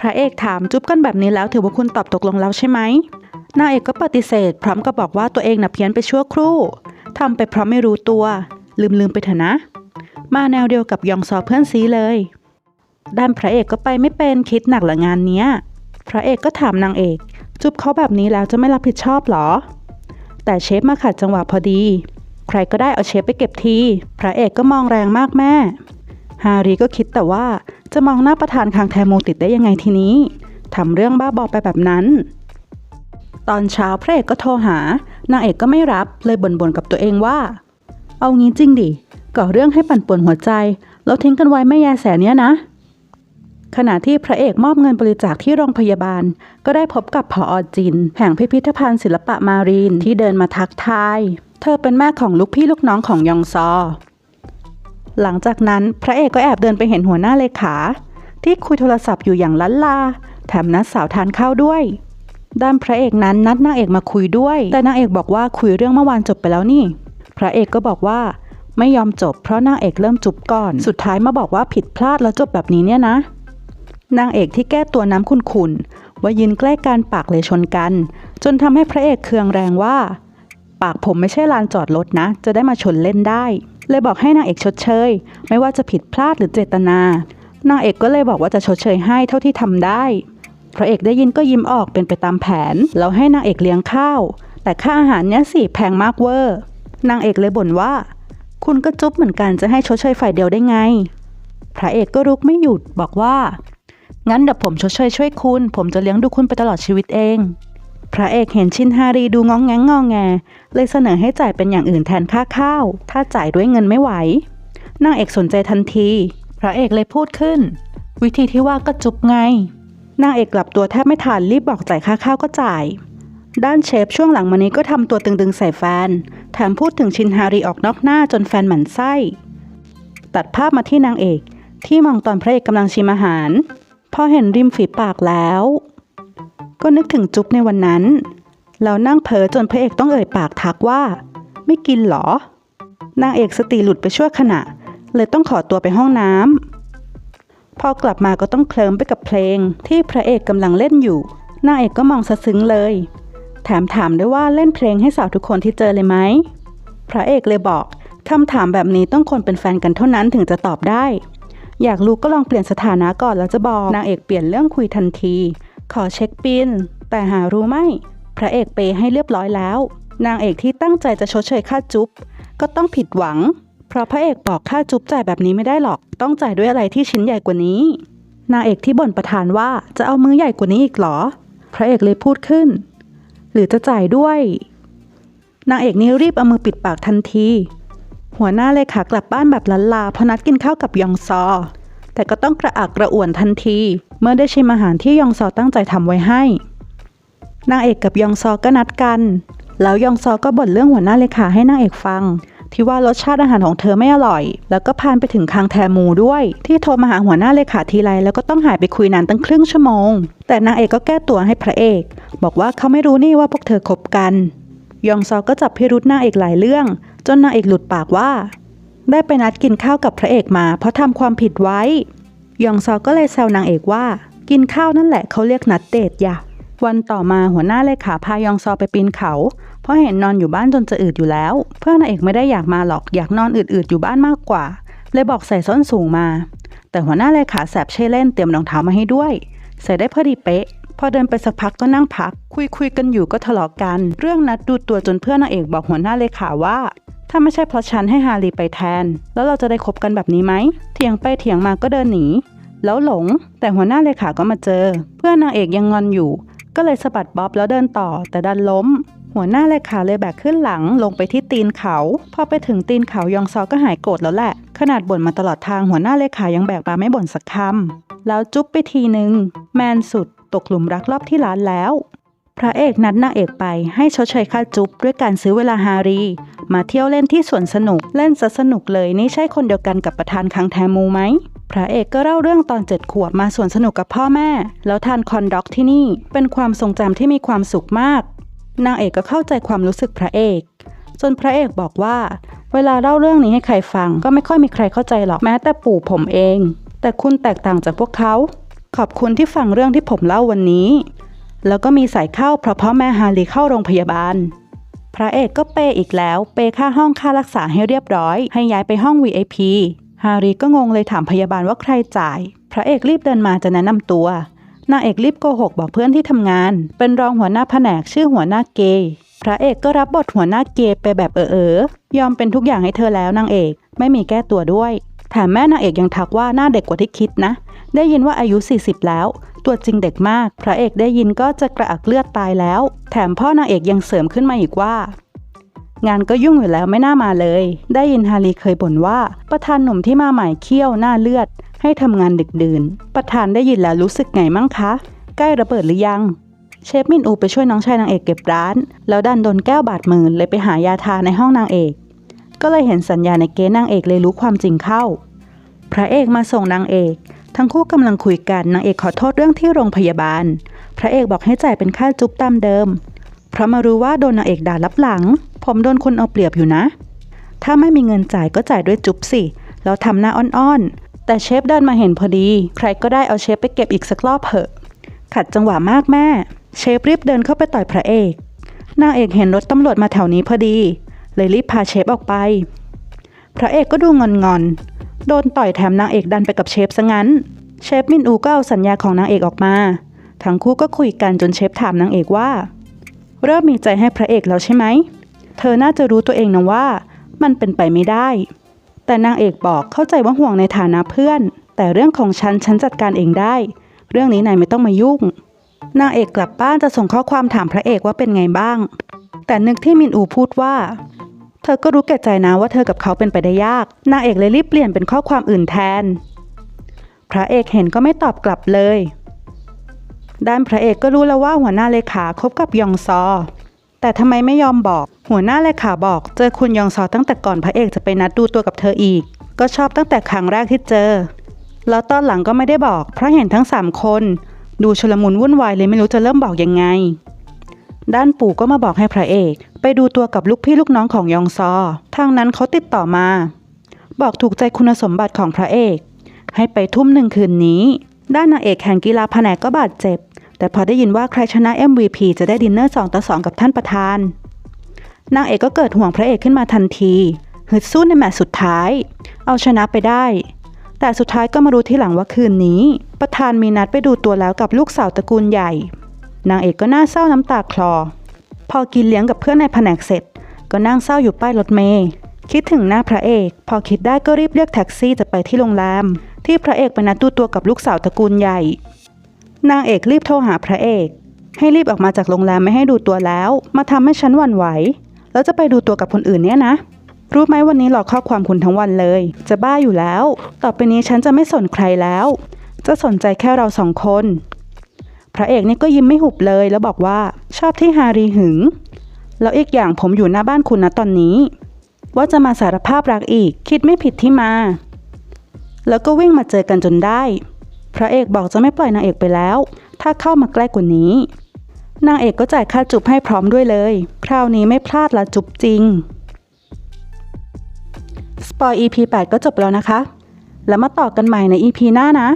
พระเอกถามจุ๊บกันแบบนี้แล้วถือว่าคุณตอบตกลงแล้วใช่ไหมนางเอกก็ปฏิเสธ พร้อมกับบอกว่าตัวเองน่ะเพี้ยนไปชั่วครู่ทำไปเพราะไม่รู้ตัว ลืมลืมไปเถอะนะ มาแนวเดียวกับยองซอเพื่อนซีเลย ด้านพระเอกก็ไปไม่เป็นคิดหนักหละงานเนี้ย พระเอกก็ถามนางเอก จุ๊บเขาแบบนี้แล้วจะไม่รับผิดชอบหรอ แต่เชฟมาขัดจังหวะพอดี ใครก็ได้เอาเชฟไปเก็บที พระเอกก็มองแรงมากแม่ ฮารีก็คิดแต่ว่าจะมองหน้าประธานคางแทมูติดได้ยังไงทีนี้ทำเรื่องบ้าบอไปแบบนั้น ตอนเช้าพระเอกก็โทรหา นางเอกก็ไม่รับเลยบ่นๆกับตัวเองว่า เอางี้จริงดิก่อเรื่องให้ปั่นป่วนหัวใจ แล้วทิ้งกันไว้ไม่แยแสเนี้ยนะ ขณะที่พระเอกมอบเงินบริจาคที่โรงพยาบาล ก็ได้พบกับผออจิน แห่งพิพิธภัณฑ์ศิลปะมารีนที่เดินมาทักทาย เธอเป็นแม่ของลูกพี่ลูกน้องของยองซอ หลังจากนั้นพระเอกก็แอบเดินไปเห็นหัวหน้าเลขา ที่คุยโทรศัพท์อยู่อย่างลันลา แถมนัดสาวทานข้าวด้วย ด้านพระเอกนั้นนัดนางเอกมาคุยด้วย แต่นางเอกบอกว่าคุยเรื่องเมื่อวานจบไปแล้วนี่ พระเอกก็บอกว่าไม่ยอมจบเพราะนางเอกเริ่มจุบก่อน สุดท้ายมาบอกว่าผิดพลาดแล้วจบแบบนี้เนี่ยนะ นางเอกที่แก้ตัวน้ำขุนๆว่ายืนใกล้กันปากเลยชนกัน จนทำให้พระเอกเคืองแรงว่า ปากผมไม่ใช่ลานจอดรถนะ จะได้มาชนเล่นได้ เลยบอกให้นางเอกชดเชย ไม่ว่าจะผิดพลาดหรือเจตนา นางเอกก็เลยบอกว่าจะชดเชยให้เท่าที่ทำได้พระเอกได้ยินก็ยิ้มออกเป็นไปตามแผน แล้วให้นางเอกเลี้ยงข้าว แต่ค่าอาหารเนี้ยสิแพงมากเวอร์ นางเอกเลยบ่นว่า คุณก็จุ๊บเหมือนกันจะให้ชดเชยฝ่ายเดียวได้ไง พระเอกก็รุกไม่หยุดบอกว่า งั้นเดี๋ยวผมชดเชยช่วยคุณ ผมจะเลี้ยงดูคุณไปตลอดชีวิตเอง พระเอกเห็นชินฮารีดูงองแงงงองแง เลยเสนอให้จ่ายเป็นอย่างอื่นแทนค่าข้าว ถ้าจ่ายด้วยเงินไม่ไหวนางเอกสนใจทันที พระเอกเลยพูดขึ้น วิธีที่ว่าก็จุบไง นางเอกกลับตัวแทบไม่ทันรีบบอกจ่ายค่าข้าวก็จ่าย ด้านเชฟช่วงหลังมานี้ก็ทำตัวตึงๆใส่แฟน แถมพูดถึงชินฮารีออกนอกหน้าจนแฟนหมั่นไส้ ตัดภาพมาที่นางเอกที่มองตอนพระเอกกำลังชิมอาหาร พอเห็นริมฝีปากแล้ว ก็นึกถึงจุ๊บในวันนั้น แล้วนั่งเผลอจนพระเอกต้องเอ่ยปากทักว่า ไม่กินหรอ นางเอกสติหลุดไปชั่วขณะ เลยต้องขอตัวไปห้องน้ำพอกลับมาก็ต้องเคลิ้มไปกับเพลงที่พระเอกกำลังเล่นอยู่ นางเอกก็มองสะซึ้งเลย แถมถามด้วยว่าเล่นเพลงให้สาวทุกคนที่เจอเลยไหม พระเอกเลยบอกคำถามแบบนี้ต้องคนเป็นแฟนกันเท่านั้นถึงจะตอบได้ อยากรู้ก็ลองเปลี่ยนสถานะก่อนแล้วจะบอก นางเอกเปลี่ยนเรื่องคุยทันที ขอเช็คบิน แต่หารู้ไหมพระเอกเปย์ให้เรียบร้อยแล้ว นางเอกที่ตั้งใจจะชดเชยค่าจุ๊บก็ต้องผิดหวัง เพราะพระเอกบอกค่าจุ๊บจ่ายแบบนี้ไม่ได้หรอก ต้องจ่ายด้วยอะไรที่ชิ้นใหญ่กว่านี้ นางเอกที่บ่นประธานว่าจะเอามือใหญ่กว่านี้อีกเหรอ พระเอกเลยพูดขึ้น หรือจะจ่ายด้วย นางเอกนี่รีบเอามือปิดปากทันที หัวหน้าเลยขากลับบ้านแบบลันลาเพราะนัดกินข้าวกับยองซอ แต่ก็ต้องกระอักกระอ่วนทันที เมื่อได้ชิมอาหารที่ยองซอตั้งใจทำไว้ให้ นางเอกกับยองซอก็นัดกัน แล้วยองซอก็บ่นเรื่องหัวหน้าเลขาให้นางเอกฟัง ที่ว่ารสชาติอาหารของเธอไม่อร่อย แล้วก็พานไปถึงคางแทมูด้วย ที่โทรมาหาหัวหน้าเลขาทีไรแล้วก็ต้องหายไปคุยนานตั้งครึ่งชั่วโมง แต่นางเอกก็แก้ตัวให้พระเอก บอกว่าเขาไม่รู้นี่ว่าพวกเธอคบกัน ยองซอก็จับพิรุษนางเอกหลายเรื่อง จนนางเอกหลุดปากว่า ได้ไปนัดกินข้าวกับพระเอกมา เพราะทำความผิดไว้ ยองซอก็เลยแซวนางเอกว่า กินข้าวนั่นแหละเขาเรียกนัดเดทอย่าวันต่อมาหัวหน้าเลขาพายองซอไปปีนเขา เพราะเห็นนอนอยู่บ้านจนจะอืดอยู่แล้ว เพื่อนนางเอกไม่ได้อยากมาหรอกอยากนอนอืดๆอยู่บ้านมากกว่า เลยบอกใส่ส้นสูงมา แต่หัวหน้าเลขาแสบใช่เล่นเตรียมรองเท้ามาให้ด้วย ใส่ได้พอดีเป๊ะ พอเดินไปสักพักก็นั่งพัก คุยคุยกันอยู่ก็ทะเลาะกัน เรื่องนัดดูตัวจนเพื่อนนางเอกบอกหัวหน้าเลขาว่า ถ้าไม่ใช่เพราะฉันให้ฮารีไปแทน แล้วเราจะได้คบกันแบบนี้ไหมเถียงไปเถียงมาก็เดินหนี แล้วหลง แต่หัวหน้าเลขาก็มาเจอ เพื่อนนางเอกยังงอนอยู่ ก็เลยสะบัดบ๊อบแล้วเดินต่อ แต่ดันล้ม หัวหน้าเลขาเลยแบกขึ้นหลังลงไปที่ตีนเขา พอไปถึงตีนเขายองซอก็หายโกรธแล้วแหละ ขนาดบ่นมาตลอดทางหัวหน้าเลขายังแบกมาไม่บ่นสักคำแล้วจุ๊บไปทีนึงแมนสุดตกหลุมรักรอบที่ร้านแล้ว พระเอกนัดนางเอกไปให้ชดเชยค่าจุ๊บด้วยการซื้อเวลาฮารี มาเที่ยวเล่นที่สวนสนุกเล่นซะสนุกเลยนี่ใช่คนเดียวกันกับประธานคังแทมูไหมพระเอกก็เล่าเรื่องตอนเจ็ดขวบมาสวนสนุกกับพ่อแม่ แล้วทานคอนด็อกที่นี่เป็นความทรงจำที่มีความสุขมาก นางเอกก็เข้าใจความรู้สึกพระเอก จนพระเอกบอกว่า เวลาเล่าเรื่องนี้ให้ใครฟังก็ไม่ค่อยมีใครเข้าใจหรอกแม้แต่ปู่ผมเอง แต่คุณแตกต่างจากพวกเขา ขอบคุณที่ฟังเรื่องที่ผมเล่าวันนี้ แล้วก็มีสายเข้าเพราะพ่อแม่ฮารีเข้าโรงพยาบาล พระเอกก็เปย์อีกแล้ว เปย์ค่าห้องค่ารักษาให้เรียบร้อย ให้ย้ายไปห้อง VIP ฮารีก็งงเลยถามพยาบาลว่าใครจ่าย พระเอกรีบเดินมาจะแนะนำตัวนางเอกรีบโกหกบอกเพื่อนที่ทำงาน เป็นรองหัวหน้าแผนกชื่อหัวหน้าเกย์พระเอกก็รับบทหัวหน้าเกย์ไปแบบเออเออยอมเป็นทุกอย่างให้เธอแล้วนางเอกไม่มีแก้ตัวด้วยแถมแม่นางเอกยังทักว่าหน้าเด็กกว่าที่คิดนะ ได้ยินว่าอายุ 40 แล้ว ตัวจริงเด็กมาก พระเอกได้ยินก็จะกระอักเลือดตายแล้ว แถมพ่อนางเอกยังเสริมขึ้นมาอีกว่า งานก็ยุ่งอยู่แล้วไม่น่ามาเลย ได้ยินฮารีเคยบ่นว่า ประธานหนุ่มที่มาใหม่เคี่ยวหน้าเลือด ให้ทำงานดึกดื่น ประธานได้ยินแล้วรู้สึกไงมั่งคะ ใกล้ระเบิดหรือยัง เชฟมินอูไปช่วยน้องชายนางเอกเก็บร้าน แล้วดันโดนแก้วบาดมือเลยไปหายาทาในห้องนางเอก ก็เลยเห็นสัญญาในเกณฑ์นางเอกเลยรู้ความจริงเข้า พระเอกมาส่งนางเอก ทั้งคู่กำลังคุยกันนางเอกขอโทษเรื่องที่โรงพยาบาล พระเอกบอกให้จ่ายเป็นค่าจุ๊บตามเดิม เพราะมารู้ว่าโดนนางเอกด่าลับหลัง ผมโดนคนเอาเปรียบอยู่นะ ถ้าไม่มีเงินจ่ายก็จ่ายด้วยจุ๊บสิแล้วทำหน้าอ้อนๆ แต่เชฟเดินมาเห็นพอดี ใครก็ได้เอาเชฟไปเก็บอีกสักรอบเถอะ ขัดจังหวะมากแม่ เชฟรีบเดินเข้าไปต่อยพระเอก นางเอกเห็นรถตำรวจมาแถวนี้พอดี เลยรีบพาเชฟออกไป พระเอกก็ดูงอนๆ โดนต่อยแถมนางเอกดันไปกับเชฟซะงั้น เชฟมินอูก็เอาสัญญาของนางเอกออกมา ทั้งคู่ก็คุยกันจนเชฟถามนางเอกว่า เริ่มมีใจให้พระเอกแล้วใช่ไหม เธอน่าจะรู้ตัวเองนะว่า มันเป็นไปไม่ได้ แต่นางเอกบอกเข้าใจว่าห่วงในฐานะเพื่อน แต่เรื่องของฉันฉันจัดการเองได้ เรื่องนี้นายไม่ต้องมายุ่ง นางเอกกลับบ้านจะส่งข้อความถามพระเอกว่าเป็นไงบ้าง แต่นึกที่มินอูพูดว่า เธอก็รู้แก่ใจนะว่าเธอกับเขาเป็นไปได้ยาก นางเอกเลยรีบเปลี่ยนเป็นข้อความอื่นแทน พระเอกเห็นก็ไม่ตอบกลับเลย ด้านพระเอกก็รู้แล้วว่าหัวหน้าเลขาคบกับยองซอ แต่ทำไมไม่ยอมบอก หัวหน้าเลขาบอกเจอคุณยองซอตั้งแต่ก่อนพระเอกจะไปนัดดูตัวกับเธออีก ก็ชอบตั้งแต่ครั้งแรกที่เจอ แล้วตอนหลังก็ไม่ได้บอก เพราะเห็นทั้งสามคน ดูชลมุนวุ่นวายเลยไม่รู้จะเริ่มบอกยังไง ด้านปู่ก็มาบอกให้พระเอก ไปดูตัวกับลูกพี่ลูกน้องของยองซอ ทางนั้นเขาติดต่อมา บอกถูกใจคุณสมบัติของพระเอก ให้ไปทุ่มหนึ่งคืนนี้ ด้านนางเอกแข่งกีฬาแผนกก็บาดเจ็บ แต่พอได้ยินว่าใครชนะ MVP จะได้ดินเนอร์2ต่อ2กับท่านประธาน นางเอกก็เกิดห่วงพระเอกขึ้นมาทันทีฮึดสู้ในแมตช์สุดท้าย เอาชนะไปได้ แต่สุดท้ายก็มารู้ทีหลังว่าคืนนี้ ประธานมีนัดไปดูตัวแล้วกับลูกสาวตระกูลใหญ่ นางเอกก็น่าเศร้าน้ำตาคลอ พอกินเลี้ยงกับเพื่อนในแผนกเสร็จ ก็นั่งเศร้าอยู่ป้ายรถเมย์คิดถึงหน้าพระเอก พอคิดได้ก็รีบเรียกแท็กซี่จะไปที่โรงแรม ที่พระเอกไปนัดดูตัวกับลูกสาวตระกูลใหญ่ นางเอกรีบโทรหาพระเอก ให้รีบออกมาจากโรงแรมไม่ให้ดูตัวแล้ว มาทำให้ฉันหวั่นไหว แล้วจะไปดูตัวกับคนอื่นเนี่ยนะรู้ไหมวันนี้หลอกข้อความคุณทั้งวันเลย จะบ้าอยู่แล้ว ต่อไปนี้ฉันจะไม่สนใครแล้ว จะสนใจแค่เราสองคน ระเอกนี่ก็ยิ้มไม่หุบเลย แล้วบอกว่าชอบที่ฮารีหึง แล้วอีกอย่างผมอยู่หน้าบ้านคุณนะตอนนี้ ว่าจะมาสารภาพรักอีก คิดไม่ผิดที่มา แล้วก็วิ่งมาเจอกันจนได้ พระเอกบอกจะไม่ปล่อยนางเอกไปแล้ว ถ้าเข้ามาใกล้กว่านี้ นางเอกก็จ่ายค่าจุบให้พร้อมด้วยเลย คราวนี้ไม่พลาดละจุบจริงสปอย EP 8 ก็จบแล้วนะคะ แล้วมาต่อกันใหม่ใน EP หน้านะ